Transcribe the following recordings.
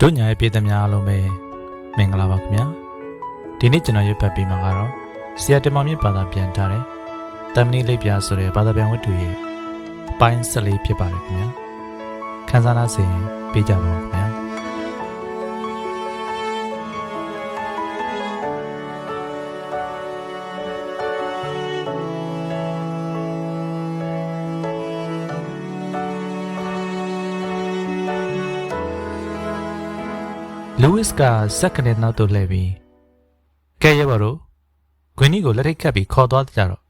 တို့ညာရဲ့ပြည်သူများအားလုံးပဲမင်္ဂလာပါခင်ဗျာဒီနေ့ကျွန်တော်ရွတ်ဖတ်ပေးမှာကတော့ဆရာတင်မောင်မြင့်ဘာသာပြန်ထားတဲ့တမဏိလိပ်ပြဆိုတဲ့ဘာသာပြန်ဝတ္ထုရဲ့အပိုင်း၁၄ဖြစ်ပါတယ်ခင်ဗျာခန်းစားနာစဉ်ပေးကြပါဦးခင်ဗျာ လူးဝစ်ကစက်ကနေနောက်သို့လှည့်ပြီးကဲရပါတော့ဂွင်းနီကိုလက်ထိတ်ခတ်ပြီးခေါ်သွားကြတော့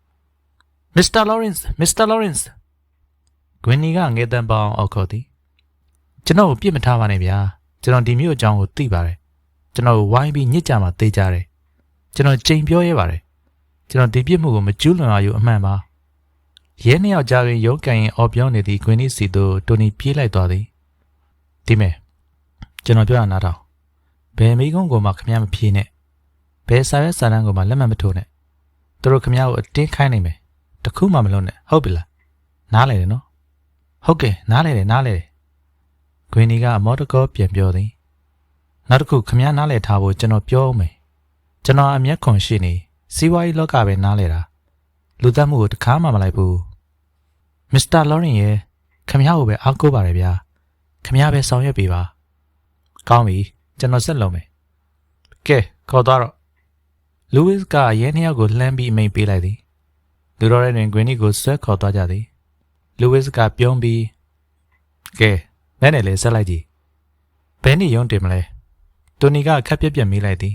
မစ္စတာလော်ရန့်စ်မစ္စတာလော်ရန့်စ်ဂွင်းနီကငေတန်ပေါအောင်အောက်ခေါ်သည်ကျွန်တော်ကိုပြစ်မထားပါနဲ့ဗျာကျွန်တော်ဒီမျိုးအကြောင်းကိုသိပါတယ်ကျွန်တော်ကိုဝိုင်းပြီးညစ်ကြမှာသိကြတယ်ကျွန်တော်ချိန်ပြောရဲပါတယ်ကျွန်တော်ဒီပြစ်မှုကိုမကျူးလွန်ရယူအမှန်ပါရဲနှစ်ယောက်ကြားတွင်ရုံးကန်ရင်အော်ပြောနေသည့်ဂွင်းနီစီသို့တိုနီပြေးလိုက်သွားသည်ဒီမဲ့ကျွန်တော်ပြောရနားထောင် ဘယ်မိကုံးကိုမှခမရမဖြေနဲ့ဘယ်စာရွက်စာတမ်းကိုမှလက်မှတ်မထိုးနဲ့သူတို့ခမရကိုအတင်းခိုင်းနိုင်မယ်တခုမှမလုပ်နဲ့ဟုတ်ပြီလားနားလဲတယ်နော်ဟုတ်ကဲ့နားလဲတယ်နားလဲတယ်ဂွင်ဒီကအမောတကောပြန်ပြောသည်နောက်တစ်ခုခမရနားလဲထားဖို့ကျွန်တော်ပြောမယ်ကျွန်တော်အမျက်ခွန်ရှိနေစီးပွားရေးလောကပဲနားလဲတာလူသက်မှုကိုတခါမှမလိုက်ဘူးမစ္စတာလော်ရင်ရဲ့ခမရကိုပဲအားကိုးပါတယ်ဗျာခမရပဲဆောင်ရွက်ပေးပါကောင်းပြီ ကျွန်တော်ဆက်လုံမယ်ကဲခေါ်သွားတော့လူးဝစ်ကရဲနှစ်ယောက်ကိုလှမ်းပြီးအမိန်ပေးလိုက်သည်လူတော်တဲ့တွင်ဂရင်းနီကိုဆွဲခေါ်သွားကြသည်လူးဝစ်ကပြုံးပြီးကဲမင်းနဲ့လည်းဆက်လိုက်ကြည့်ဘယ်နေရုံတင်မလဲတိုနီကခက်ပြက်ပြက်မေးလိုက်သည်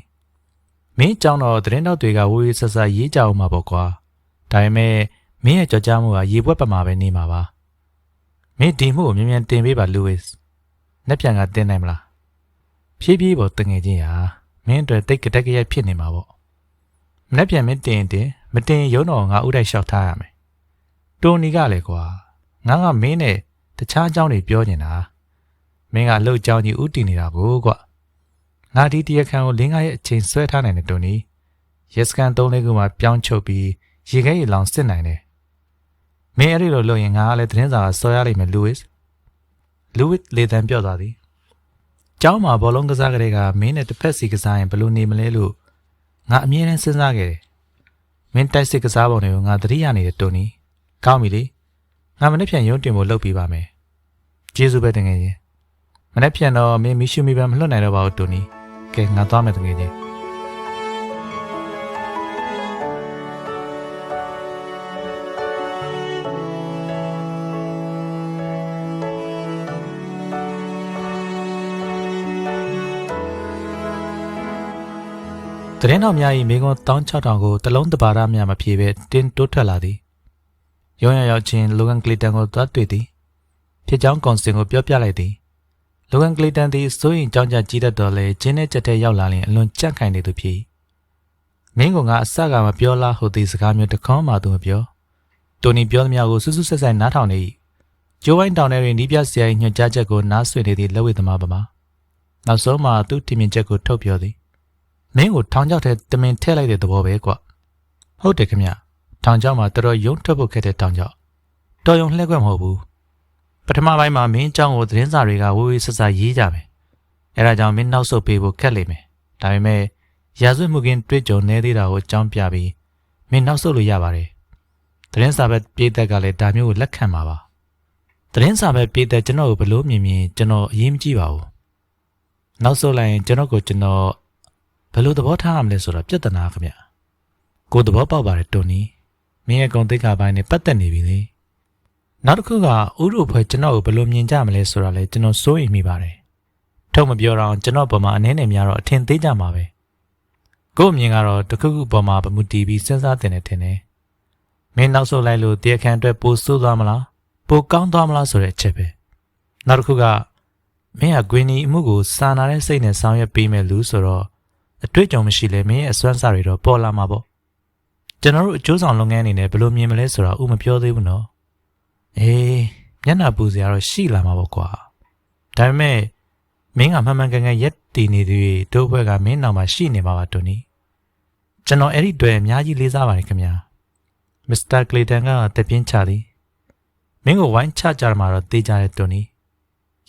မင်းကြောင့်တော့သတင်းတော့တွေကဝေးဆဆရေးကြအောင်မှာပေါ့ကွာဒါပေမဲ့မင်းရဲ့ကြောက်ကြမှုကရေပွက်ပမာပဲနေမှာပါမင်းဒီမှုကိုမြန်မြန်တင်ပေးပါလူးဝစ်နှက်ပြန်ကတင်နိုင်မလား ဖြည်းဖြည်းပေါ်တငယ်ချင်းဟာမင်းအတွက်တိတ်ကတက်ကြရိုက်ဖြစ်နေမှာပေါ့မနေ့ပြန်မင်းတင်တင်မတင်ရုံတော့ငါဥတိုက်လျှောက်ထားရမယ်တိုနီကလည်းကွာငါကမင်းနဲ့တခြားအကြောင်းတွေပြောနေတာမင်းကအလုပ်အကြောင်းကြီးဥတည်နေတာကိုကွငါဒီတရားခံကိုလင်းကားရဲ့အချိန်ဆွဲထားနိုင်တယ်တိုနီရက်စကန်၃လေးခုမှပြောင်းချုပ်ပြီးရေခဲရေလောင်စစ်နိုင်တယ်မင်းအဲ့ဒီလိုလုပ်ရင်ငါကလည်းသတင်းစာကစော်ရလိမ့်မယ်လူးဝစ်လူးဝစ်လေတံပြော့သွားသည် ကျောင်းမှာဘောလုံးကစားကလေးကမင်းနဲ့တစ်ဖက်စီကစားရင်ဘယ်လိုနေမလဲလို့ငါအမြဲတမ်းစဉ်းစားခဲ့တယ်။မင်းတိုက်စစ်ကစားပုံတွေကိုငါသတိရနေတယ်တိုနီ။ကောင်းပြီလေ။ငါမနေ့ပြန်ရုံးတင်ဖို့လုပ်ပေးပါမယ်။ကျေးဇူးပဲတကယ်ကြီး။မနေ့ပြန်တော့မင်းမီရှူမီပန်မလွတ်နိုင်တော့ပါဘူးတိုနီ။ကဲငါသွားမယ်တကယ် ကြီး။တရင်တော်များ၏မိကွန်း16000ကိုတလုံးတပါရများမဖြေပဲတင်းတိုးထွက်လာသည်။ရုံရရောက်ချင်းလိုဂန်ကလီတန်ကိုသွားတွေ့သည်။ဖြစ်ကြောင်းကောင်စင်ကိုပြောပြလိုက်သည်။လိုဂန်ကလီတန်သည်စိုးရင်ကြောင်းကြကြီးတတ်တော်လဲဂျင်းနဲ့ကြက်တဲ့ရောက်လာရင်အလွန်ကြက်ခိုင်နေသူဖြစ်။မင်းကငါအစကမပြောလားဟုသည်စကားမျိုးတခေါမှသူမပြော။တိုနီပြောသမျှကိုစူးစူးဆက်ဆက်နားထောင်နေ၏။ကျိုးဝိုင်းတောင်ထဲတွင်နီးပြဆရာ၏ညွှန်ကြားချက်ကိုနားဆွေနေသည့်လက်ဝဲသမားပမာ။နောက်ဆုံးမှသူ့ထင်မြင်ချက်ကိုထုတ်ပြောသည်။ မင်းကိုထောင်ချောက်ထဲတမင်ထည့်လိုက်တဲ့သဘောပဲကွဟုတ်တယ်ခင်ဗျထောင်ချောက်မှာတော်တော်ယုံထွက်ဖို့ခက်တဲ့ထောင်ချောက်တော်ယုံလှည့်ခွက်မဟုတ်ဘူးပထမပိုင်းမှာမင်းအကြောင်းကိုသတင်းစာတွေကဝေဝေးဆဆရေးကြမယ်အဲဒါကြောင့်မင်းနောက်ဆုတ်ပေးဖို့ခက်လိမ့်မယ်ဒါပေမဲ့ရာဇဝတ်မှုကင်းတွေ့ကြုံနေသေးတာကိုအကြောင်းပြပြီးမင်းနောက်ဆုတ်လို့ရပါတယ်သတင်းစာဘက်ပြည်သက်ကလည်းဒါမျိုးကိုလက်ခံပါပါသတင်းစာဘက်ပြည်သက်ကျွန်တော်ကိုဘလို့မြင်မြင်ကျွန်တော်အရေးမကြီးပါဘူးနောက်ဆုတ်လိုက်ရင်ကျွန်တော်ကိုကျွန်တော် ဘယ်လိုသဘောထားရမလဲဆိုတာပြဿနာခင်ဗျကိုယ်သဘောပေါက်ပါတယ်တိုနီမင်းရဲ့ဂုံသိက္ခာပိုင်းနဲ့ပတ်သက်နေပြီလေနောက်တစ်ခုကဥရုဖွဲ့ကျွန်တော်ကိုဘယ်လိုမြင်ကြမလဲဆိုတာလဲကျွန်တော်စိုးရိမ်မိပါတယ်ထုတ်မပြောတော့ကျွန်တော်ပုံမှာအနေနဲ့များတော့အထင်သေးကြမှာပဲကို့အမြင်ကတော့တစ်ခုခုပုံမှာဗမှုတီးပြီးစဉ်းစားတင်နေတယ်နဲ့မင်းနောက်ဆုတ်လိုက်လို့တရားခံအတွက်ပိုဆိုးသွားမလားပိုကောင်းသွားမလားဆိုတဲ့အချက်ပဲနောက်တစ်ခုကမင်းကဂွင်းနီအမှုကိုစာနာတဲ့စိတ်နဲ့ဆောင်ရွက်ပေးမယ်လူဆိုတော့ အတွေ့အကြုံမရှိလဲမင်းရဲ့အစွမ်းစားတွေတော့ပေါ်လာမှာပေါ့ကျွန်တော်တို့အကျိုးဆောင်လုပ်ငန်းအနေနဲ့ဘယ်လိုမြင်မလဲဆိုတာဥမပြောသေးဘူးနော်အေးမျက်နှာပူစရာတော့ရှိလာမှာပေါ့ကွာဒါပေမဲ့မင်းကမှန်မှန်ကန်ကန်ရက်တည်နေသည်တို့ဘက်ကမင်းနောက်မှာရှိနေမှာပါတွနီကျွန်တော်အဲ့ဒီတွေ့အများကြီးလေးစားပါတယ်ခင်ဗျာမစ္စတာကလီတန်ကတပြင်းချသည်မင်းကိုဝိုင်းချကြမှာတော့တေးကြတဲ့တွနီ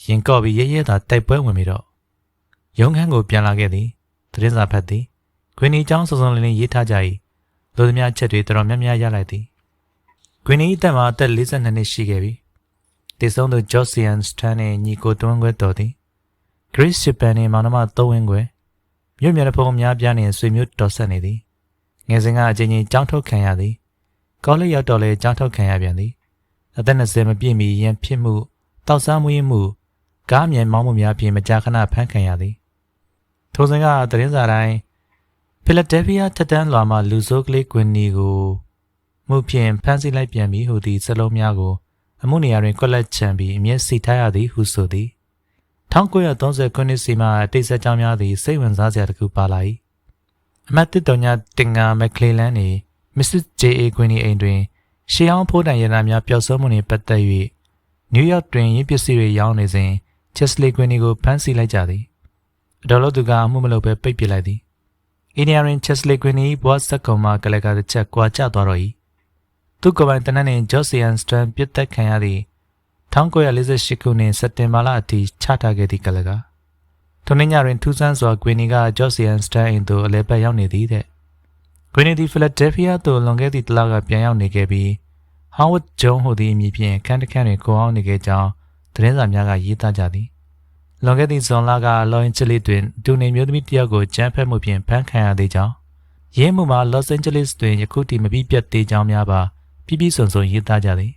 ရင်ကော့ပြီးရဲရဲသာတိုက်ပွဲဝင်ပြီးတော့ရုံးခန်းကိုပြန်လာခဲ့သည် သတင်းစာဖတ်သည်ဂွင်နီចောင်းစုံစုံလင်းလင်းရေးထားကြ၏လူသမားချက်တွေတော်တော်များများရလိုက်သည်ဂွင်နီအသက်မှာအသက်42နှစ်ရှိခဲ့ပြီတည်ဆုံးသူဂျော့စီယန်စတန်နဲ့ညီကိုတွန်းခွဲတော်သည် Grace Japan နဲ့မောင်နှမသုံးဝင်းခွဲမြို့မြတ်ဖုံများပြားနေဆွေမျိုးတော်ဆက်နေသည်ငယ်စဉ်ကအချင်းချင်းကြောင်းထုတ်ခံရသည်ကောလိပ်ရောက်တော့လဲကြောင်းထုတ်ခံရပြန်သည်အသက်20မပြည့်မီရန်ဖြစ်မှုတောက်စားမှုရင်မှုကားအမြင်မောင်းမှုများဖြင့်မကြာခဏဖမ်းခံရသည် ထိုစဉ်ကသတင်းစာတိုင်းဖီလာဒဲလ်ဖီးယားထက်တန်းလွာမှလူဆိုးကလေးကွင်နီကိုမှုဖြင့်ဖမ်းဆီးလိုက်ပြန်ပြီးဟူသည့်စလုံးများကိုအမှုနေရာတွင်ကွက်လက်ချန်ပြီးအမျက်စီထားရသည်ဟုဆိုသည်1930ခုနှစ်စီမှတိတ်ဆက်ကြောင်းများသည်စိတ်ဝင်စားစရာတစ်ခုပါလာ၏အမတ်တစ်တော်ညာတင်ငါမက်ကလီလန်နှင့်မစ္စစ်ဂျေအေကွင်နီအိမ်တွင်ရှေးအောင်ဖိုးတန်ရနာများပျောက်ဆုံးမှုနှင့်ပတ်သက်၍နယူးယောက်တွင်ရင်းပစ္စည်းတွေရောင်းနေစဉ်ချက်စလီကွင်နီကိုဖမ်းဆီးလိုက်ကြသည် အတော်လို့သူကအမှုမလုပ်ဘဲပိတ်ပစ်လိုက်သည်အင်ဒီယာရင်ချက်စလီကွင်နီဘွားဆက်ကုံမှကလကတစ်ချက်ကွာကျသွားတော့၏သူကပိုင်တနက်နှင့်ဂျော့စီယန်စတန်ပြစ်သက်ခံရသည့်1948ခုနှစ်စက်တင်ဘာလအထိချထားခဲ့သည့်ကလကထိုနေ့ညတွင်ထူးဆန်းစွာဂွင်နီကဂျော့စီယန်စတန်အိမ်သို့အလဲပတ်ရောက်နေသည်တဲ့ဂွင်နီသည်ဖီလာဒဲလ်ဖီးယားသို့လွန်ခဲ့သည့်တလကပြန်ရောက်နေခဲ့ပြီးဟောင်းဝတ်ဂျုံဟိုသည်အမည်ဖြင့်ခန်းတစ်ခန်းတွင်ကိုအောင်နေခဲ့ကြောင်းသတင်းစာများကရေးသားကြသည် လွန်ခဲ့သည့်ဇွန်လကလော်အန်ဂျလိတွင်ဒူနေမျိုးသမီးတစ်ယောက်ကိုကြမ်းဖက်မှုဖြင့်ဖမ်းခံရသေးကြောင်းရင်းမှုမှာလော့စ်အန်ဂျလိစ်တွင်ယခုထိမပြီးပြတ်သေးကြောင်းများပါပြပြစွန်စွန်ရေးသားကြသည်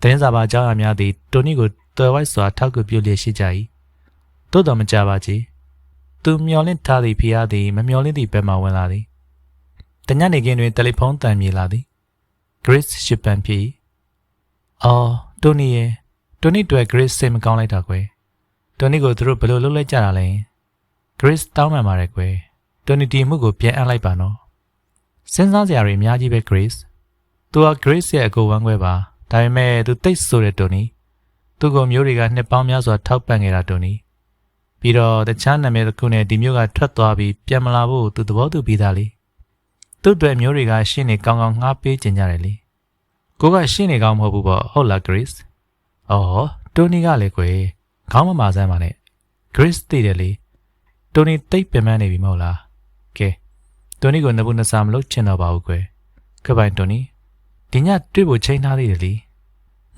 သတင်းစာပါအကြောင်းအရာများသည်တိုနီကိုတော်ဝိုက်စွာထောက်ကူပြုလျက်ရှိကြ၏သို့တော်မကြပါချေသူမျောလင့်ထားသည့်ဖီးယားသည်မမျောလင့်သည့်ဘက်မှဝင်လာသည်တညနေခင်းတွင်တယ်လီဖုန်းတန်မြေလာသည် Grace ရှစ်ပန်ဖြစ်အော်တိုနီရဲ့တိုနီတွေ့ Grace စိတ်မကောင်းလိုက်တာကွယ် တိုနီကိုသူတို့ဘယ်လိုလုပ်လိုက်ကြတာလဲ Grace တောင်းပန်ပါတယ်ကွယ်တိုနီဒီမှုကိုပြန်အပ်လိုက်ပါနော်စဉ်းစားစရာတွေအများကြီးပဲ Grace သူက Grace ရဲ့အကိုဝမ်းခွဲပါဒါပေမဲ့သူတိတ်ဆိုတဲ့တိုနီသူ့ကိုမျိုးတွေကနှစ်ပေါင်းများစွာထောက်ပံ့ခဲ့တာတိုနီပြီးတော့တခြားနာမည်တစ်ခုနဲ့ဒီမျိုးကထွက်သွားပြီးပြန်မလာဖို့သူသဘောတူပြီးသားလေသူ့အတွက်မျိုးတွေကရှင်းနေကောင်းကောင်းငှားပေးကြကြတယ်လေကိုကရှင်းနေကောင်းမဟုတ်ဘူးပေါ့ဟုတ်လား Grace အော်တိုနီကလည်းကွယ် ခေါင်းမမာစမ်းပါနဲ့ Grace သိတယ်လေတိုနီတိတ်ပင်ပန်းနေပြီမဟုတ်လားကဲတိုနီကိုနဘူးနစာမလို့ချင်တော့ပါဘူးကွယ်ခပိုင်တိုနီဒီညတွေ့ဖို့ချိန်ထားသေးတယ်လေ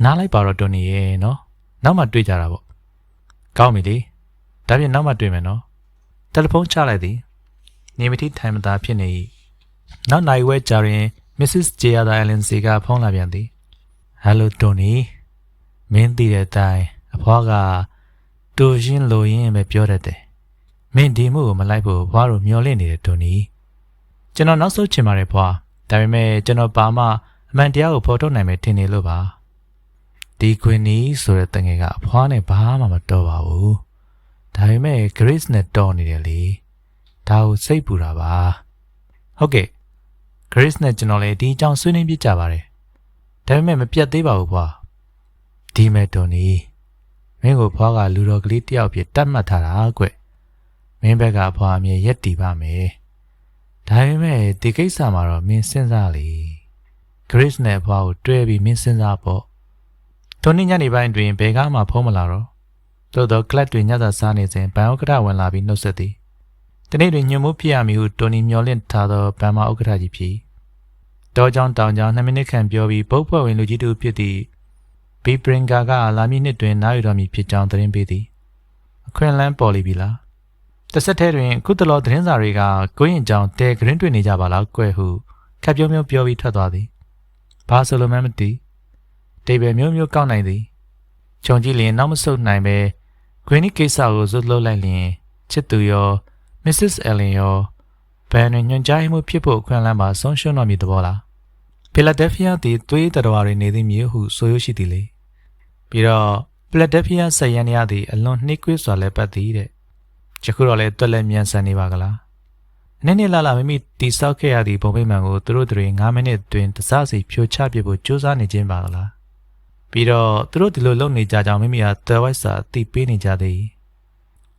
နားလိုက်ပါတော့တိုနီရဲ့နော်နောက်မှတွေ့ကြတာပေါ့ကောင်းပြီလေဒါပြင်နောက်မှတွေ့မယ်နော်တယ်လီဖုန်းချလိုက်သည်နေမတိထိုင်မသာဖြစ်နေ၏နောက်နိုင်ဝဲကြရင် Mrs. Jayada Allen စီကဖုန်းလာပြန်သည် Hello Tony မင်းသိတဲ့အတိုင်းအဖွားက တူရှင်းလိုရင်းပဲပြောတတ်တယ်မင်းဒီမှုကိုမလိုက်ဖို့ဘွားတို့မျောလင့်နေတယ်တိုနီကျွန်တော်နောက်ဆုတ်ချင်ပါတယ်ဘွားဒါပေမဲ့ကျွန်တော်ပါမအမှန်တရားကိုဖော်ထုတ်နိုင်မယ်ထင်နေလို့ပါဒီခွင်နီဆိုတဲ့တငယ်ကအဖွားနဲ့ဘာမှမတော်ပါဘူးဒါပေမဲ့ Grace နဲ့တော်နေတယ်လေဒါကိုစိတ်ပူတာပါဟုတ်ကဲ့ Grace နဲ့ကျွန်တော်လည်းဒီအကြောင်းဆွေးနွေးပြကြပါတယ်ဒါပေမဲ့မပြတ်သေးပါဘူးဖွာဒီမဲ့တော်နီ မင်းကိုဖွားကလူတော်ကလေးတယောက်ပြတတ်မှတ်ထားတာကွမင်းဘက်ကအဖွာအမြဲရက်တီပါမယ်ဒါပေမဲ့ဒီကိစ္စမှာတော့မင်းစဉ်းစားလေ Grace နဲ့အဖွားကိုတွဲပြီးမင်းစဉ်းစားပေါ့ထိုနေ့ညနေပိုင်းတွင်ဘယ်ကမှဖုံးမလာတော့သို့သောကလပ်တွင်ညသာစားနေစဉ်ဘန်ဥက္ကဋ္ဌဝင်လာပြီးနှုတ်ဆက်သည်ဒီနေ့တွင်ညွှန်မှုဖြစ်ရမည်ဟုတိုနီမျောလင့်ထားသောဘန်မာဥက္ကဋ္ဌကြီးဖြစ်တောကြောင်တောင်ကြောင်2မိနစ်ခန့်ပြောပြီးဘုတ်ဖွဲ့ဝင်လူကြီးတို့ဖြစ်သည့် ဘီပရင်ဂါကလာမည့်နှစ်တွင်နားယူတော်မူဖြစ်ကြောင်းသတင်းပေးသည်အခွင့်အလမ်းပေါ်လိပြီလားတစ်ဆက်တည်းတွင်ခုတလောသတင်းစာတွေကကိုရင်ကြောင်တဲဂရင်းတွေ့နေကြပါလားကွယ်ဟုခက်ပြုံးပြုံးပြောပြီးထွက်သွားသည်ဘာဆိုလိုမှမသိဒေဘယ်မျိုးမျိုးကောက်နိုင်သည်ခြုံကြည့်လျင်နောက်မဆုတ်နိုင်ပဲဂရင်းနီကိစ္စကိုဇွတ်လှုပ်လိုက်လျင်ချစ်သူရော Mrs. Ellen ရောဘန်ညွန်ကြားမှုဖြစ်ဖို့အခွင့်အလမ်းမှာဆုံးရှုံးတော်မူသဘောလား ဖီလာဒဲလ်ဖီးယားသည်သွေးတော်တော်တွေနေသည်မျိုးဟုဆိုရရှိသည်လေပြီးတော့ဖီလာဒဲလ်ဖီးယားဆက်ရန်ရသည်အလွန်နှိကွေးစွာလဲပတ်သည်တဲ့ယခုတော့လဲတွက်လက်မြန်ဆန်နေပါကလားနေ့နေ့လာလာမိမိတိဆောက်ခဲ့ရသည့်ပုံပိမှန်ကိုသူတို့တွေ9မိနစ်တွင်တစားစီဖြိုချပစ်ဖို့ကြိုးစားနေခြင်းပါကလားပြီးတော့သူတို့ဒီလိုလုပ်နေကြကြောင်းမိမိဟာတဝိုက်စာအသိပေးနေကြသည်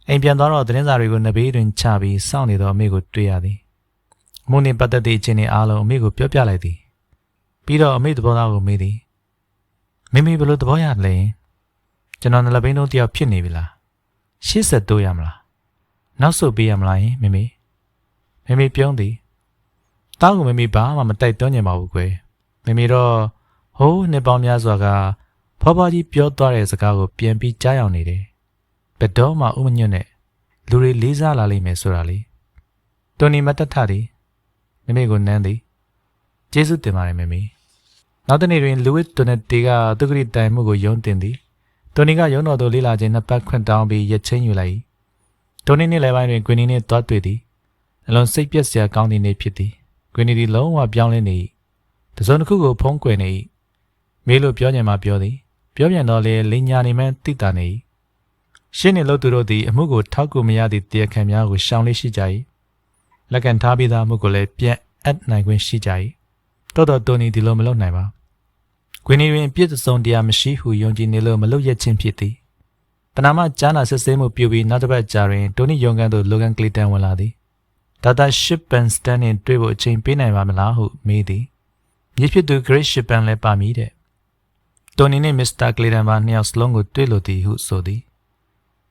အိမ်ပြန်သွားတော့သတင်းစာတွေကိုနဘေးတွင်ချပြီးစောင့်နေသောအမေကိုတွေ့ရသည်မုန်နေပတ်သက်သည့်အခြေအနေအားလုံးအမေကိုပြောပြလိုက်သည် ပြီးတော့အမေသဘောသားကိုမေးသည်မိမိဘယ်လိုသဘောရလဲကျွန်တော်နလဘိန်းတို့တယောက်ဖြစ်နေပြီလားရှေ့ဆက်တိုးရမလားနောက်ဆုတ်ပေးရမလားယင်မမေမမေပြုံးသည်တောင်းကမမေဘာမှမတိုက်တွန်းညင်ပါဘူးကွယ်မမေတော့ဟိုးနှစ်ပေါင်းများစွာကဖွားဖွားကြီးပြောသွားတဲ့စကားကိုပြန်ပြီးကြားရောက်နေတယ်ဘယ်တော့မှဥမညွတ်နဲ့လူတွေလေးစားလာလိမ့်မယ်ဆိုတာလေတိုနီမတထသည်မမေကိုနမ်းသည်ကျေးဇူးတင်ပါတယ်မမေ နောက်တနေ့တွင်လူဝစ်တွန်နတီကသူကတိတိုင်မှုကိုယုံတင်သည်တိုနီကယုံတော်သို့လေးလာခြင်းနှစ်ပတ်ခွင့်တောင်းပြီးရက်ချင်းယူလိုက်၏တိုနီနှင့်လည်းပိုင်းတွင်ဂွင်နီနှင့်တွားတွေ့သည်အလွန်စိတ်ပြက်စရာကောင်းသည့်နေ့ဖြစ်သည်ဂွင်နီသည်လုံးဝပြောင်းလဲနေ၏တစုံတစ်ခုကိုဖုံးကွယ်နေ၏မေးလို့ပြောညင်မှပြောသည်ပြောပြန်တော့လေလိညာနေမှန်းသိတာနေ၏ရှင်းနေလို့သူတို့သည်အမှုကိုထောက်ကူမရသည့်တရားခံများကိုရှောင်လေးရှိကြ၏လက်ကန်ထားပြီးသားမှုကိုလည်းပြန်အပ်နိုင်ခွင့်ရှိကြ၏ တော်တော်တိုနီဒီလိုမလုပ်နိုင်ပါဂွင်နီတွင်ပြည့်စုံတရားမရှိဟုယုံကြည်နေလို့မလုပ်ရခြင်းဖြစ်သည်ပနာမကြားနာစစ်ဆေးမှုပြုပြီးနောက်တစ်ပတ်ကြာတွင်တိုနီယုံကန်သို့လိုဂန်ကလီတန်ဝင်လာသည်ဒါတာရှစ်ပန်စတန်နှင့်တွေ့ဖို့အချိန်ပေးနိုင်ပါမလားဟုမေးသည်မြစ်ဖြစ်သူဂရိတ်ရှစ်ပန်လည်းပါမည်တဲ့တိုနီနှင့်မစ္စတာကလီတန်ပါနှစ်ယောက်စလုံးကိုတွေ့လို့သည်ဟုဆိုသည်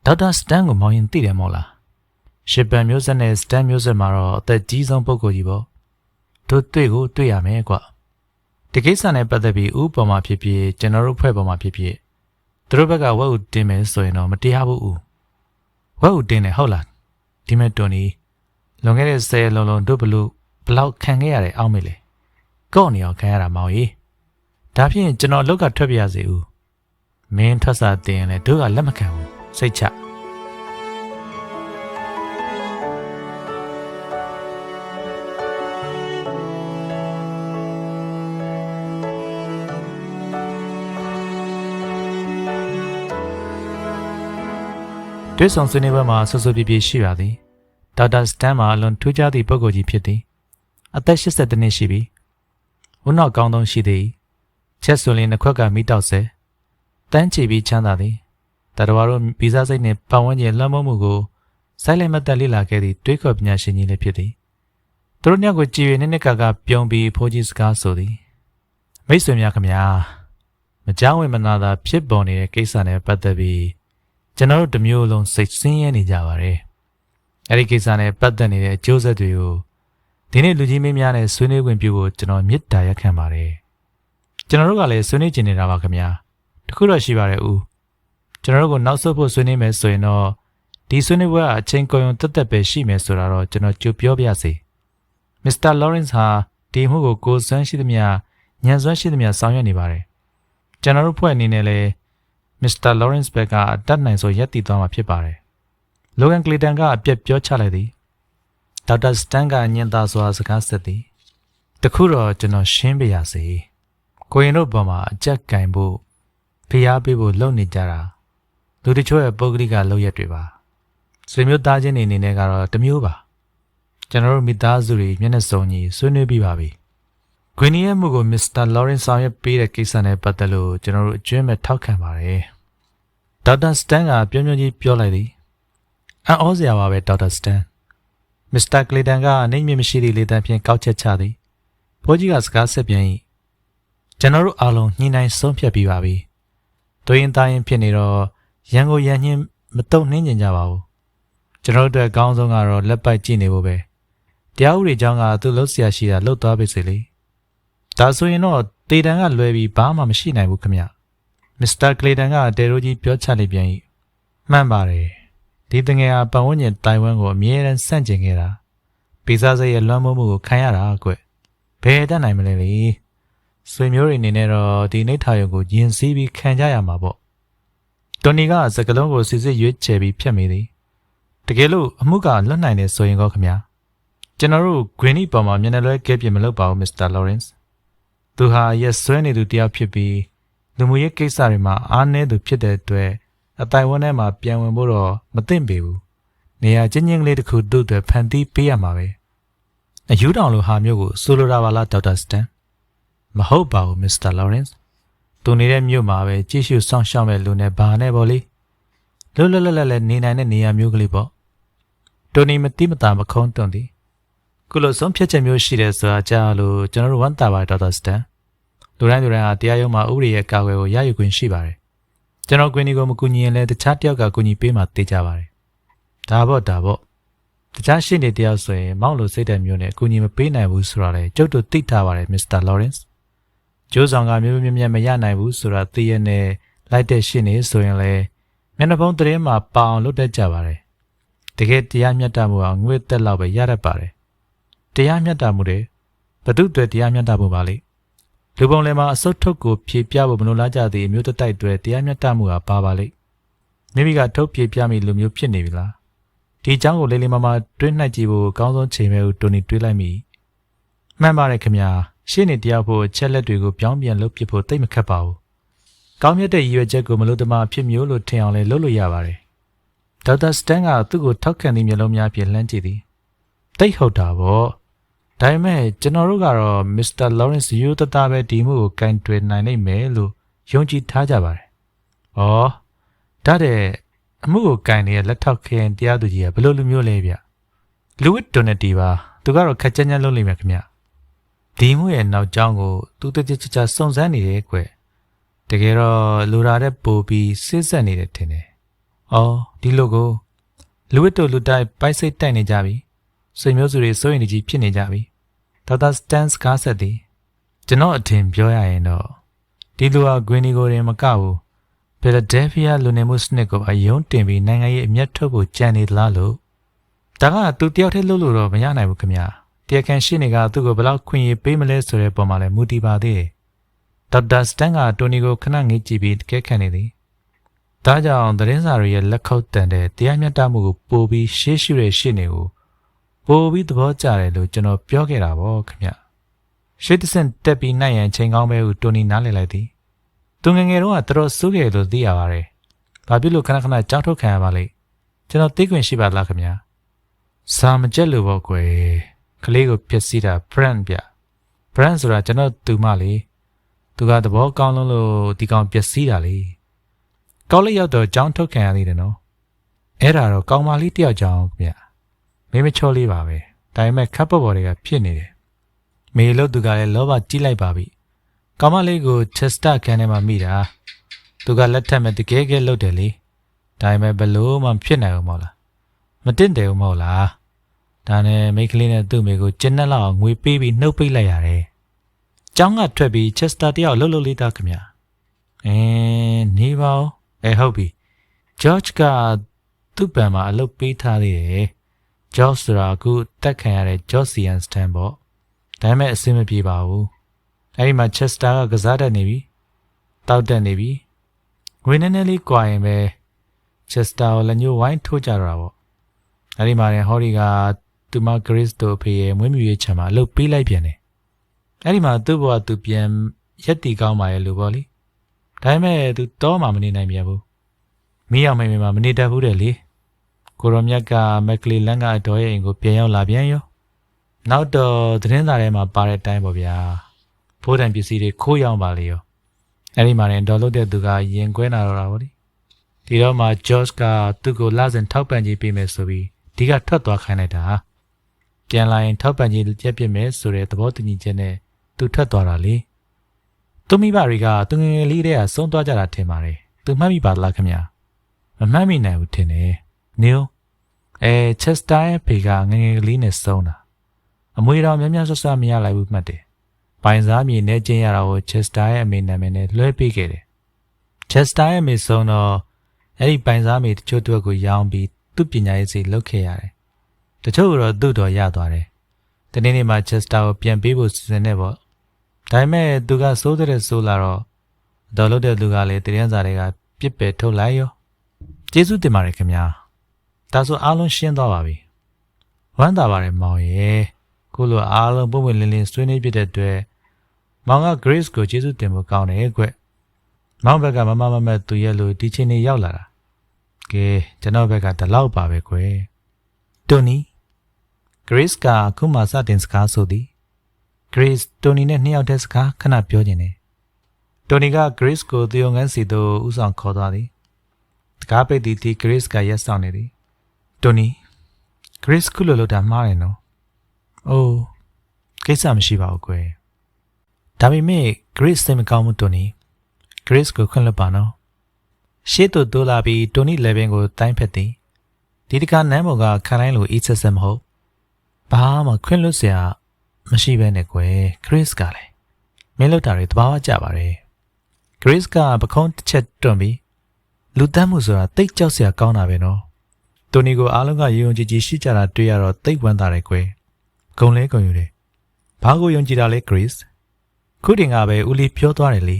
ဒေါက်တာစတန်ကိုမောင်ရင်သိတယ်မို့လားရှစ်ပန်မျိုးဆက်နဲ့စတန်မျိုးဆက်မှာတော့အသက်ကြီးဆုံးပုဂ္ဂိုလ်ကြီးပေါ့ တို့တွေ့ကိုတွေ့ရမယ်ကွဒီကိစ္စနဲ့ပတ်သက်ပြီးဥပမာဖြစ်ဖြစ်ကျွန်တော်တို့ဖွဲ့ပေါ်မှာဖြစ်ဖြစ်သူတို့ဘက်ကဝက်ဥတင်မယ်ဆိုရင်တော့မတရားဘူးဥဝက်ဥတင်တယ်ဟုတ်လားဒီမဲ့တွန်နီလွန်ခဲ့တဲ့ဆယ်လုံးလုံးတို့ဘလို့ဘလောက်ခံခဲ့ရတဲ့အောက်မေလေကော့နေအောင်ခံရတာမောင်ကြီးဒါဖြင့်ကျွန်တော်အလောက်ကထွက်ပြရစီဦးမင်းထွက်စာတင်ရင်လည်းတို့ကလက်မခံဘူးစိတ်ချ တွဲဆောင်ဆွေးနွေးပွဲမှာဆူဆူပြပြရှိပါသည်ဒေါက်တာစတန်မှာအလွန်ထူးခြားသည့်ပုဂ္ဂိုလ်ကြီးဖြစ်သည်အသက်82နှစ်ရှိပြီဦးနောက်ကောင်းဆုံးရှိသည်ချက်ဆွန်လင်းနှစ်ခွက်ကမိတောက်ဆဲတန်းချီပြီးချမ်းသာသည်တတော်တို့ဗီဇစိတ်နှင့်ပတ်ဝန်းကျင်လွှမ်းမိုးမှုကိုစိုက်လိုက်မတ်တက်လေ့လာခဲ့သည့်တွေးခေါ်ပညာရှင်ကြီးလည်းဖြစ်သည်သူတို့ညကိုကြည်ရနှစ်နှစ်ကကပြုံးပြီးဖိုးကြီးစကားဆိုသည်မိတ်ဆွေများခင်ဗျာမကြောက်ဝင်မနာသာဖြစ်ပေါ်နေတဲ့ကိစ္စနဲ့ပတ်သက်ပြီး ကျွန်တော်တို့တစ်မျိုးလုံးစိတ်ဆင်းရဲနေကြပါတယ်။အဲဒီကိစ္စနဲ့ပတ်သက်နေတဲ့အကျိုးဆက်တွေကိုဒီနေ့လူကြီးမင်းများနဲ့ဆွေးနွေးခွင့်ပြုဖို့ကျွန်တော်မေတ္တာရက်ခံပါတယ်။ကျွန်တော်တို့ကလည်းဆွေးနွေးကျင်နေတာပါခင်ဗျာ။တခုတော့ရှိပါတယ်ဦး။ကျွန်တော်တို့ကနောက်ဆုတ်ဖို့ဆွေးနွေးမယ်ဆိုရင်တော့ဒီဆွေးနွေးပွဲကအချိန်ကုန်တက်တက်ပဲရှိမယ်ဆိုတာတော့ကျွန်တော်ကြိုပြောပြစေ။မစ္စတာလော်ရန့်စ်ဟာဒီမှုကိုကိုယ်စွမ်းရှိသမျှညံစွမ်းရှိသမျှဆောင်ရွက်နေပါတယ်။ကျွန်တော်တို့ဖွဲ့အနေနဲ့လည်း မစ္စတာလော်ရန့်စ်ဘက်ကအတတ်နိုင်ဆုံးရက်တည်သွားမှာဖြစ်ပါတယ်။လိုဂန်ကလီတန်ကအပြက်ပြောချလိုက်သည်။ဒေါက်တာစတန်ကညင်သာစွာစကားဆက်သည်။တခုတော့ကျွန်တော်ရှင်းပြရစေ။ကိုရင်တို့ဘောမှာအကြက်ကင်ဖို့ဖိအားပေးဖို့လုပ်နေကြတာလူတချို့ရဲ့ပုဂ္ဂလိကလုပ်ရက်တွေပါ။ဆွေမျိုးသားချင်းတွေအနေနဲ့ကတော့တမျိုးပါ။ကျွန်တော်တို့မိသားစုတွေမျက်နှာစုံကြီးဆွေးနွေးပြီးပါပြီ။ ဂွီနီရဲ့မှုကိုမစ္စတာလော်ရန့်ဆောင်ရွက်ပေးတဲ့ကိစ္စနဲ့ပတ်သက်လို့ကျွန်တော်တို့အကျွမ်းမဲ့ထောက်ခံပါတယ်။ဒေါက်တာစတန်ကပြောမျိုးကြီးပြောလိုက်သည်။အံ့ဩစရာပါပဲဒေါက်တာစတန်။မစ္စတာကလီတန်ကအနှိမ့်မြင့်မရှိသည့်လေတံဖြင့်ကောက်ချက်ချသည်။ဖိုးကြီးကစကားဆက်ပြန်၏။ကျွန်တော်တို့အားလုံးညှိနှိုင်းဆုံးဖြတ်ပြီးပါပြီ။တို့ရင်သားရင်ဖြစ်နေတော့ရန်ကိုရန်ညင်းမတုံနှင်းကျင်ကြပါဘူး။ကျွန်တော်တို့အတွက်အကောင်းဆုံးကတော့လက်ပိုက်ကြည့်နေဖို့ပဲ။တရားဥပဒေကြောင်းကသူ့လှုပ်ရှားရှိတာလှုပ်သွားပြီစေလေ။ ဒါဆိုရင်တော့တေတန်ကလွယ်ပြီးဘာမှမရှိနိုင်ဘူးခမမစ္စတာကလေတန်ကတဲရိုကြီးပြောချလိုက်ပြန်၏မှန်ပါတယ်ဒီတငယ်ဟာပတ်ဝန်းကျင်တိုင်ဝမ်ကိုအမြဲတမ်းဆန့်ကျင်ခဲ့တာပိစာစိတ်ရဲ့လွှမ်းမိုးမှုကိုခံရတာကွဘယ်တတ်နိုင်မလဲလေဆွေမျိုးတွေအနေနဲ့တော့ဒီနေထာရုံကိုယင်စည်းပြီးခံကြရမှာပေါ့တွန်နီကစကလုံးကိုစစ်စစ်ရွေးချယ်ပြီးဖြတ်မိသည်တကယ်လို့အမှုကလွတ်နိုင်တယ်ဆိုရင်ကောခင်ဗျာကျွန်တော်တို့ဂရင်းနီပေါ်မှာမျက်နှာလွဲကဲပြမလုပ်ပါဘူးမစ္စတာလော်ရန့်စ် သူဟာရက်ဆွဲနေသူတယောက်ဖြစ်ပြီးလူမှုရေးကိစ္စတွေမှာအားနည်းသူဖြစ်တဲ့အတွက်အတိုင်ဝန်းထဲမှာပြန်ဝင်ဖို့တော့မသင့်ပေဘူး။နေရာချင်းချင်းလေးတစ်ခုတို့တွေဖန်တီးပေးရမှာပဲ။အယူတောင်လိုဟာမျိုးကိုဆိုလိုတာပါလားဒေါက်တာစတန်။မဟုတ်ပါဘူးမစ္စတာလော်ရန့်စ်။သူနေတဲ့မြို့မှာပဲကြည့်ရှုစောင့်ရှောက်မဲ့လူနဲ့ဘာနဲ့ပေါ့လေ။လွတ်လွတ်လပ်လပ်လည်းနေနိုင်တဲ့နေရာမျိုးကလေးပေါ့။တိုနီမတိမတာမခုံးတွန့်သည်။ခုလိုဆုံးဖြတ်ချက်မျိုးရှိတယ်ဆိုတာကြားလို့ကျွန်တော်တို့ဝမ်းသာပါတယ်ဒေါက်တာစတန်။ လူတိုင်းလူတိုင်းဟာတရားရုံးမှာဥပဒေရဲ့ကာကွယ်ကိုရယူခွင့်ရှိပါတယ်ကျွန်တော်ကွင်းဒီကိုမကူညီရင်လည်းတခြားတယောက်ကကူညီပေးမှသိကြပါတယ်ဒါပေါ့ဒါပေါ့တခြားရှင်းနေတယောက်ဆိုရင်မောင်းလို့စိတ်တဲ့မျိုးနဲ့အကူအညီမပေးနိုင်ဘူးဆိုတာလေကျုပ်တို့သိထားပါတယ်မစ္စတာလော်ရန့်စ်ကျိုးဆောင်ကမျိုးမျိုးမြတ်မရနိုင်ဘူးဆိုတာသိရနဲ့လိုက်တဲ့ရှင်းနေဆိုရင်လေမျက်နှာဖုံးသတင်းမှာပအောင်လုပ်တတ်ကြပါတယ်တကယ်တရားမျှတမှုအောင်ငွေသက်လောက်ပဲရတတ်ပါတယ်တရားမျှတမှုတွေဘု து တွေတရားမျှတမှုပါလေ လူပုံလည်းမှာအစုတ်ထုတ်ကိုဖြေပြဖို့မလိုလားကြသည့်အမျိုးတတိုက်တွေတရားမျှတမှုဟာပါပါလိမ့်မိမိကထုတ်ဖြေပြမိလူမျိုးဖြစ်နေပြီလားဒီအကြောင်းကိုလေးလေးမမတွေးနှိုက်ကြည့်ဖို့အကောင်းဆုံးချိန်ပဲကိုတိုနီတွေးလိုက်မိမှန်ပါတယ်ခင်ဗျာရှင်းနေတရားဖို့ချက်လက်တွေကိုပြောင်းပြန်လုပ်ပြဖို့တိတ်မခက်ပါဘူးကောင်းမြတ်တဲ့ရည်ရွယ်ချက်ကိုမလို့တမအဖြစ်မျိုးလို့ထင်အောင်လဲလုပ်လို့ရပါတယ်ဒေါက်တာစတန်ကသူ့ကိုထောက်ခံသည့်မျိုးလုံးများဖြင့်လှမ်းကြည့်သည်တိတ်ဟုတ်တာပေါ့ ဒါပေမဲ့ကျွန်တော်တို့ကတော့မစ္စတာလော်ရန့်စ်ယူတသားပဲဒီမှုကိုကန်တွယ်နိုင်နိုင်မယ်လို့ယုံကြည်ထားကြပါတယ်။ဩဒါတဲ့အမှုကိုကန်နေတဲ့လက်ထောက်ခင်တရားသူကြီးကဘယ်လိုလူမျိုးလဲဗျ။လူဝစ်ဒိုနတီပါသူကတော့ခက်ကြမ်းကြမ်းလုပ်လိမ့်မယ်ခင်ဗျ။ဒီမှုရဲ့နောက်ကျောင်းကိုသူတကြကြကြစုံစမ်းနေတယ်ကွ။တကယ်တော့လူရာတဲ့ပိုပြီးစစ်ဆက်နေတယ်ထင်တယ်။အော်ဒီလိုကိုလူဝစ်တို့လူတိုက်ပိုက်စိတ်တိုက်နေကြပြီ။စိတ်မျိုးစုတွေစိုးရင်ကြီးဖြစ်နေကြပြီ။ ဒေါက်တာစတန်စ်ကားဆက်သည်ကျွန်တော်အထင်ပြောရရင်တော့ဒီလူဟာဂွင်နီကိုရင်မကဘူးဖီလာဒဲဖီးယားလူနေမှုစနစ်ကိုအယုံတင်ပြီးနိုင်ငံရေးအမျက်ထုတ်ဖို့ကြံနေသလားလို့ဒါကသူတယောက်တည်းလုပ်လို့တော့မရနိုင်ဘူးခင်ဗျာတရားခံရှင်းနေကသူ့ကိုဘယ်လောက်ခွင့်ရပေးမလဲဆိုတဲ့ပုံမှာလည်းမူတည်ပါသေးတယ်ဒေါက်တာစတန်ကတိုနီကိုခဏငေးကြည့်ပြီးတကယ်ခံနေသည်ဒါကြောင့်သတင်းစာတွေရဲ့လက်ခုပ်တန်တဲ့တရားမျှတမှုကိုပို့ပြီးရှေးရှုတဲ့ရှင်းနေကို ပို့ပြီးသဘောကျတယ်လို့ကျွန်တော်ပြောခဲ့တာပေါ့ခင်ဗျရှေ့တဆင့်တက်ပြီးနိုင်ရန်ချိန်ကောင်းပဲဟုတိုနီနားလည်လိုက်သည်သူငယ်ငယ်တော့ကတော်တော်စိုးခဲ့လို့သိရပါတယ်ဘာဖြစ်လို့ခဏခဏကြောက်ထုတ်ခံရပါလိမ့်ကျွန်တော်သိခွင့်ရှိပါလားခင်ဗျာစာမကြက်လို့ပေါ့ကွယ်ကလေးကိုပြစ်စီးတာ brand ဗျ brand ဆိုတာကျွန်တော်သူမလေးသူကသဘောကောင်းလို့လို့ဒီကောင်ပြစ်စီးတာလေကောက်လေးရောက်တော့ကြောင်းထုတ်ခံရသေးတယ်နော်အဲ့ဒါတော့ကောင်မလေးတယောက်ကြောင်းဗျ မေးမချောလေးပါပဲဒါပေမဲ့ခပ်ပေါ်ပေါ်တွေကဖြစ်နေတယ်မေလို့သူကလည်းလောဘကြီးလိုက်ပါပြီကောင်မလေးကိုချက်စတာခန်းထဲမှာမိတာသူကလက်ထက်မဲ့တကယ်ကဲလှုပ်တယ်လေဒါပေမဲ့ဘလို့မှဖြစ်နိုင်အောင်မဟုတ်လားမတင်တယ်မဟုတ်လားဒါနဲ့မိန်းကလေးနဲ့သူ့မိကိုကျင်းနဲ့လောက်ငွေပေးပြီးနှုတ်ပိတ်လိုက်ရတယ်ကျောင်းကထွက်ပြီးချက်စတာတယောက်လှုပ်လှုပ်လေးသားခင်ဗျာအင်းနေပါဦးအဲဟုတ်ပြီဂျော့ချ်ကသူ့ပံမှာအလုပ်ပေးထားသေးတယ် ဂျော့ဆိုတာအခုတက်ခံရတဲ့ဂျော့စီယန်စတန်ပေါ့ဒါပေမဲ့အဆင်မပြေပါဘူးအဲ့ဒီမှာချက်စတာကကစားတတ်နေပြီတောက်တက်နေပြီငွေနည်းနည်းလေးကွာရင်ပဲချက်စတာကိုလည်းညှို့ဝိုင်းထိုးကြတော့ပေါ့အဲ့ဒီမှာရင်ဟော်ဒီကသူမဂရစ်တို့ဖေရဲ့မွေးမြူရေးချမ်းမှာအလုပ်ပေးလိုက်ပြန်တယ်အဲ့ဒီမှာသူ့ဘဝသူပြန်ရက်တီကောင်းပါရဲ့လို့ပေါ့လေဒါပေမဲ့သူတော့မှမနေနိုင်ပြန်ဘူးမိအောင်မိမမနေတတ်ဘူးတဲ့လေ ကိုရောမြတ်ကမက်ကလီလန်ကအတော်ရဲ့အိမ်ကိုပြန်ရောက်လာပြန်ရောနောက်တော့သတင်းစာထဲမှာပါတဲ့အတိုင်းပေါ့ဗျာဖိုးတန်ပစ္စည်းတွေခိုးရောက်ပါလေရောအဲ့ဒီမှာရင်ဒေါ်လို့တဲ့သူကရင်ကွဲနာတော့တာဗောလေဒီတော့မှ George ကသူ့ကိုလာစဉ်ထောက်ပံ့ကြီးပေးမယ်ဆိုပြီးဒီကထွက်သွားခိုင်းလိုက်တာပြန်လာရင်ထောက်ပံ့ကြီးရက်ပြစ်မယ်ဆိုတဲ့သဘောတူညီချက်နဲ့သူထွက်သွားတာလေသူမိဘတွေကသူငယ်ငယ်လေးတည်းကဆုံးသွားကြတာထင်ပါတယ်သူမှတ်မိပါလားခင်ဗျာမမှတ်မိနိုင်ဘူးထင်တယ် နီလ်အဲချက်စတာရဲ့ဖေကငယ်ငယ်လေးနဲ့ဆုံးတာအမွေတော်များများဆွဆမရလိုက်ဘူးမှတ်တယ်ပိုင်စားမြေနဲ့ကျင်းရတာကိုချက်စတာရဲ့အမေနာမည်နဲ့လွှဲပေးခဲ့တယ်ချက်စတာရဲ့အမေဆုံးတော့အဲ့ဒီပိုင်စားမြေတချို့အတွက်ကိုရောင်းပြီးသူ့ပညာရေးစီလုပ်ခဲ့ရတယ်တချို့တော့သူ့တော်ရသွားတယ်တနေ့နေ့မှာချက်စတာကိုပြန်ပေးဖို့စီစဉ်နေပေါ့ဒါပေမဲ့သူကစိုးတဲ့ဆိုးလာတော့ဒေါ်လို့တဲ့လူကလည်းတရန်စာတွေကပြစ်ပယ်ထုတ်လိုက်ရောကျေးဇူးတင်ပါတယ်ခင်ဗျာ ဒါဆိုအားလုံးရှင်းသွားပါပြီဝမ်းသာပါတယ်မောင်ရဲ့ခုလိုအားလုံးပုံမှန်လင်းလင်းဆွေးနွေးပြတဲ့အတွက်မောင်က Grace ကိုကျေးဇူးတင်ဖို့ကောင်းတယ်ကွ။မောင်ဘက်ကမမမမသူရဲ့လိုဒီချင်းနေရောက်လာတာ။ကဲကျွန်တော်ဘက်ကတလောက်ပါပဲကွယ်။တိုနီ Grace ကခုမှစတင်စကားဆိုသည်။ Grace တိုနီနဲ့နှစ်ယောက်တည်းစကားခဏပြောနေတယ်။တိုနီက Grace ကိုသီယိုငန်းစီသို့ဥဆောင်ခေါ်သွားသည်။တကားပိတ်သည်ဒီ Grace ကရက်ဆောင်နေသည်။ တိုနီ Grace ခုလိုလုပ်တာမှားတယ်နော်။အိုးကိစ္စမရှိပါဘူးကွယ်။ဒါပေမဲ့ Grace စိတ်မကောင်းမှုတိုနီ Grace ကိုခွင့်လွှတ်ပါနော်။ရှေ့သို့တိုးလာပြီးတိုနီ level ကိုတိုင်းဖက်သည်။ဒီတခါနမ်းဘော်ကခံလိုက်လို့အေးဆက်ဆက်မဟုတ်ဘာမှခွင့်လွတ်စရာမရှိဘဲနဲ့ကွယ်ခရစ်ကလည်းမင်းလွတ်တာတွေတဘာဝကြပါတယ်ခရစ်ကပခုံးတစ်ချက်တွန့်ပြီးလူတမ်းမှုဆိုတာတိတ်ကြောက်စရာကောင်းတာပဲနော် တိုနီကိုအားလုံးကယုံကြည်ကြည်ရှိကြတာတွေ့ရတော့တိတ်ဝမ်းသာတယ်ကွယ်ဂုံလဲဂုံယူတယ်ဘာကိုယုံကြည်တာလဲခရစ်ခုတင်ကပဲဦးလီပြောသွားတယ်လေ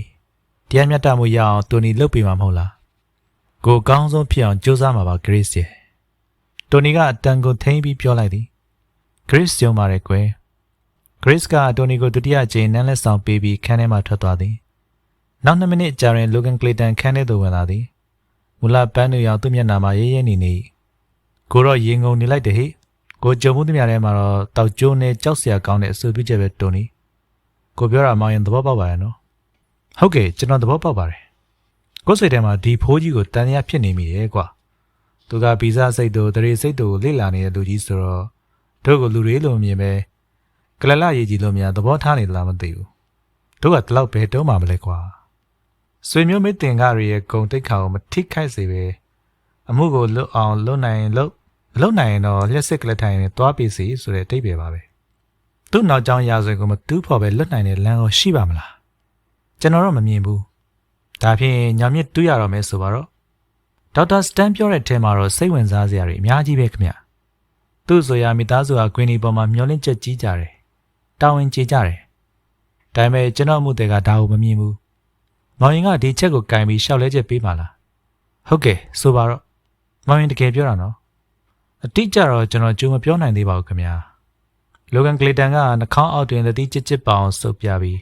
တရားမျှတမှုရအောင်တိုနီလုပ်ပေးမှာမဟုတ်လားကိုအကောင်းဆုံးဖြစ်အောင်ကြိုးစားမှာပါခရစ်ရဲ့တိုနီကအတန်ကိုထိမ့်ပြီးပြောလိုက်သည်ခရစ်ယုံပါတယ်ကွယ်ခရစ်ကတိုနီကိုဒုတိယအကြိမ်နန်းလက်ဆောင်ပေးပြီးခန်းထဲမှထွက်သွားသည်နောက်2မိနစ်ကြာရင်လိုဂန်ကလီတန်ခန်းထဲသို့ဝင်လာသည်မူလပန်းသူရောင်သူ့မျက်နှာမှာရဲရဲနေနေ ကိုတော့ရင်ငုံနေလိုက်တယ်ဟိကိုကြုံမှုသမျှထဲမှာတော့တောက်ကျိုးနဲ့ကြောက်စရာကောင်းတဲ့အဆူပြချက်ပဲတိုနီကိုပြောတာမှရင်သဘောပေါက်ပါရဲ့နော်ဟုတ်ကဲ့ကျွန်တော်သဘောပေါက်ပါတယ်ကိုယ်စိတ်ထဲမှာဒီဖိုးကြီးကိုတန်ရဖြစ်နေမိတယ်ကွာသူကဗီဇစိတ်တို့တရေစိတ်တို့ကိုလေ့လာနေတဲ့လူကြီးဆိုတော့တို့ကလူတွေလိုမြင်ပဲကလလရေးကြီးလိုများသဘောထားနေသလားမသိဘူးတို့ကတလောက်ပဲတုံးမှာမလဲကွာဆွေမျိုးမိတ်တင်ကားတွေရဲ့ဂုံတိတ်ခါကိုမထိခိုက်စေပဲအမှုကိုလွတ်အောင်လုပ်နိုင်လုပ် မလုပ်နိုင်ရင်တော့လျှက်စစ်ကလေးထိုင်နေသွားပြီစီဆိုတဲ့အတိတ်ပဲပါပဲသူ့နောက်ကျောင်းရာဇဝင်ကိုမတူးဖော်ပဲလွတ်နိုင်တဲ့လမ်းကိုရှိပါမလားကျွန်တော်တော့မမြင်ဘူးဒါဖြင့်ညာမြင့်တူးရတော့မယ်ဆိုပါတော့ဒေါက်တာစတန်ပြောတဲ့အထဲမှာတော့စိတ်ဝင်စားစရာတွေအများကြီးပဲခင်ဗျသူ့ဆိုရာမိသားစုဟာကွင်းဒီပေါ်မှာမျောလင့်ချက်ကြီးကြတယ်တာဝန်ကျေကြတယ်ဒါပေမဲ့ကျွန်တော်မှုတွေကဒါကိုမမြင်ဘူးမောင်ရင်ကဒီချက်ကိုကင်ပြီးရှောက်လဲချက်ပေးပါလားဟုတ်ကဲ့ဆိုပါတော့မောင်ရင်တကယ်ပြောတာနော် အတိအကျတော့ကျွန်တော်ကြိုမပြောနိုင်သေးပါဘူးခင်ဗျာလိုဂန်ကလီတန်ကနှာခေါင်းအောက်တွင်လက်တီးချစ်ချစ်ပအောင်စုပ်ပြပြီး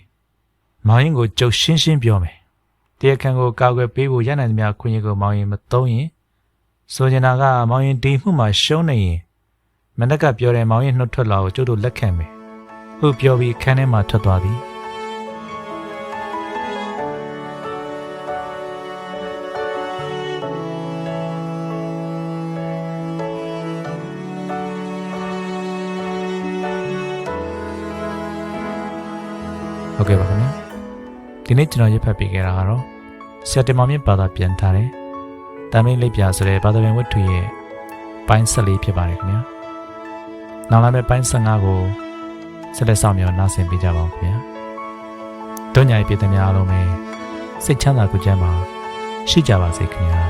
မောင်ရင်ကိုကြုတ်ရှင်းရှင်းပြောမယ်တရားခံကိုကာကွယ်ပေးဖို့ရနိုင်သမျှခွင့်ရကိုမောင်ရင်မသုံးရင်ဆိုချင်တာကမောင်ရင်ဒီမှုမှာရှုံးနေရင်မနက်ကပြောတဲ့မောင်ရင်နှုတ်ထွက်လာကိုကျုပ်တို့လက်ခံမယ်ဟုတ်ပြောပြီးခန်းထဲမှာထွက်သွားသည် ဟုတ်ကဲ့ပါခင်ဗျာဒီနေ့ကျွန်တော်ရပ်ဖတ်ပေးခဲ့တာကတော့ဆရာတင်မောင်မြင့်ဘာသာပြန်ထားတဲ့တမ်းမင်းလိပ်ပြဆိုတဲ့ဘာသာပြန်ဝတ္ထုရဲ့ပိုင်း14ဖြစ်ပါတယ်ခင်ဗျာနောက်လာမယ့်ပိုင်း15ကိုဆက်လက်ဆောင်မြော်နားဆင်ပေးကြပါဦးခင်ဗျာတို့ညာပြည်သူများအားလုံးပဲစိတ်ချမ်းသာကိုကြမ်းပါရှိကြပါစေခင်ဗျာ